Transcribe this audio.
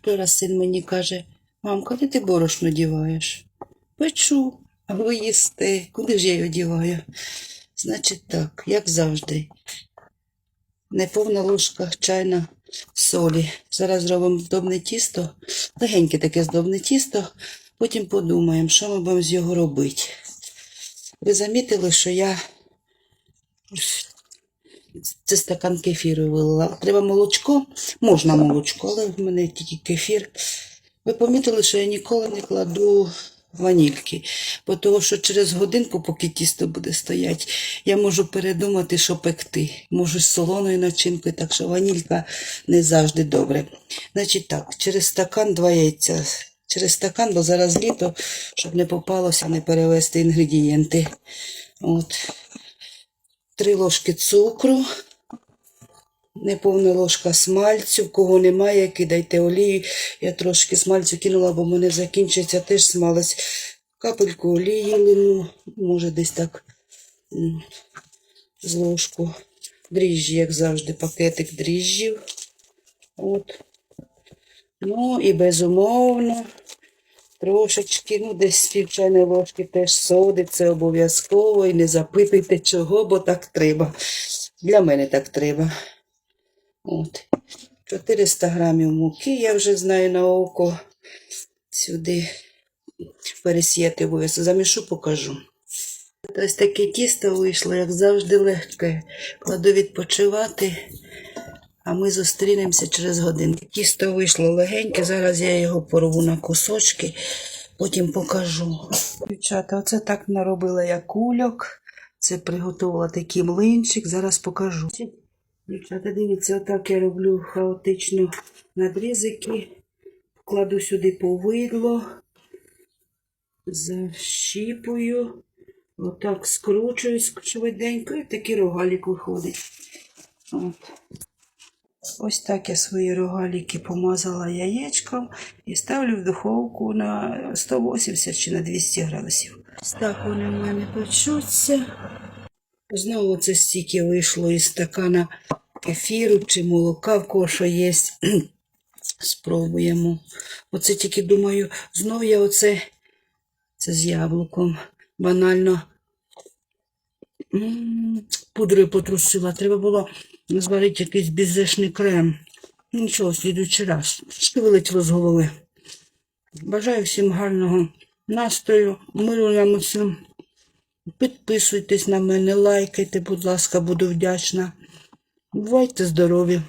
Вчора син мені каже, мам, коли ти борошно діваєш? Печу, а ви. Куди ж я його діваю? Значить так, як завжди. Неповна ложка чайна солі. Зараз зробимо здобне тісто, легеньке таке здобне тісто, потім подумаємо, що ми будемо з його робити. Ви замітили, що я це стакан кефіру вилила. Треба молочко, можна молочко, але в мене тільки кефір. Ви помітили, що я ніколи не кладу ванільки, бо того, що через годинку, поки тісто буде стояти, я можу передумати, що пекти. Можу з солоною начинкою, так що ванілька не завжди добре. Значить так, через стакан два яйця. Через стакан, бо зараз літо, щоб не попалося, не перевести інгредієнти. От. Три ложки цукру, неповна ложка смальцю. Кого немає, кидайте олію. Я трошки смальцю кинула, бо в мене закінчиться теж смалець. Капельку олії лину, може десь так з ложку. Дріжджі, як завжди, пакетик дріжджів. От. Ну і безумовно, трошечки, ну десь пів ложки теж соди, це обов'язково. І не запитуйте чого, бо так треба. Для мене так треба. От. 400 грамів муки, я вже знаю на око. Сюди пересіяти обов'язково. Замішу, покажу. Ось таке тісто вийшло, як завжди, легке. Кладу відпочивати. А ми зустрінемося через годинку. Тісто вийшло легеньке, зараз я його порву на кусочки, потім покажу. Дівчата, оце так наробила я кульок. Це приготувала такий млинчик, зараз покажу. Дівчата, дивіться, отак я роблю хаотично надрізики. Кладу сюди повидло, защіпую, отак скручую швиденько і такий рогалік виходить. От. Ось так я свої рогаліки помазала яєчком і ставлю в духовку на 180 чи на 200 градусів. Так вони в мене печуться. Знову це стільки вийшло із стакана кефіру чи молока, в кого що є. Спробуємо. Оце тільки думаю, знов я оце це з яблуком. Банально М, пудрою потрусила. Треба було зварити якийсь бізешний крем. Нічого, слідуючий раз. Що вилетіло з голови. Бажаю всім гарного настрою, миру нам усім. Підписуйтесь на мене, лайкайте, будь ласка, буду вдячна. Бувайте здорові!